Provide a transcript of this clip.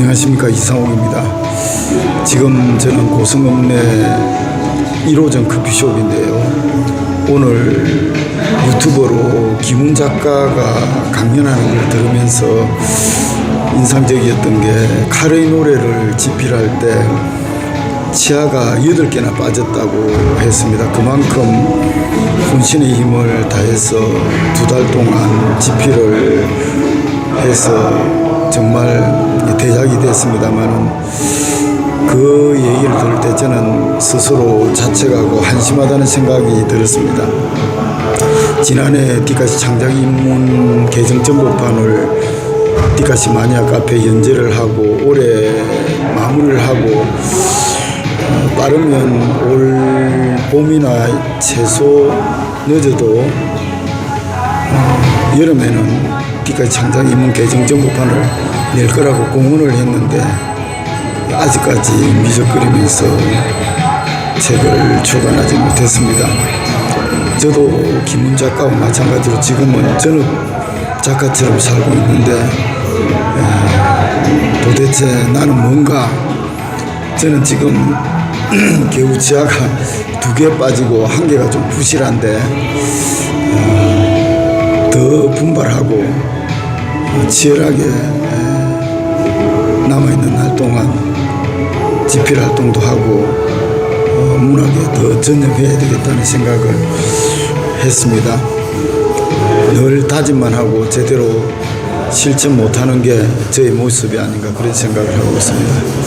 안녕하십니까 이상욱입니다. 지금 저는 고성읍내 1호점 커피숍인데요. 오늘 유튜버로 김훈 작가가 강연하는 걸 들으면서 인상적이었던 게 카레이 노래를 집필할 때 치아가 8개나 빠졌다고 했습니다. 그만큼 혼신의 힘을 다해서 두 달 동안 집필을 해서 정말 대작이 됐습니다만은 그 얘기를 들을 때 저는 스스로 자책하고 한심하다는 생각이 들었습니다. 지난해 디카시 창작 입문 개정 정보판을 디카시 마니아 카페 연재를 하고 올해 마무리를 하고 어, 빠르면 올 봄이나 최소 늦어도 어, 여름에는 디카시 창작 입문 개정 정보판을 낼 거라고 공언을 했는데 아직까지 미적거리면서 책을 출간하지 못했습니다. 저도 김훈 작가와 마찬가지로 지금은 전업 작가처럼 살고 있는데 에, 도대체 나는 뭔가 저는 지금 겨우 지하가 두 개 빠지고 한 개가 좀 부실한데 어, 더 분발하고 어, 치열하게 에, 남아있는 날 동안 집필 활동도 하고 어, 문학에 더 전념해야 되겠다는 생각을 했습니다. 늘 다짐만 하고 제대로 실천 못하는 게 저의 모습이 아닌가 그런 생각을 하고 있습니다.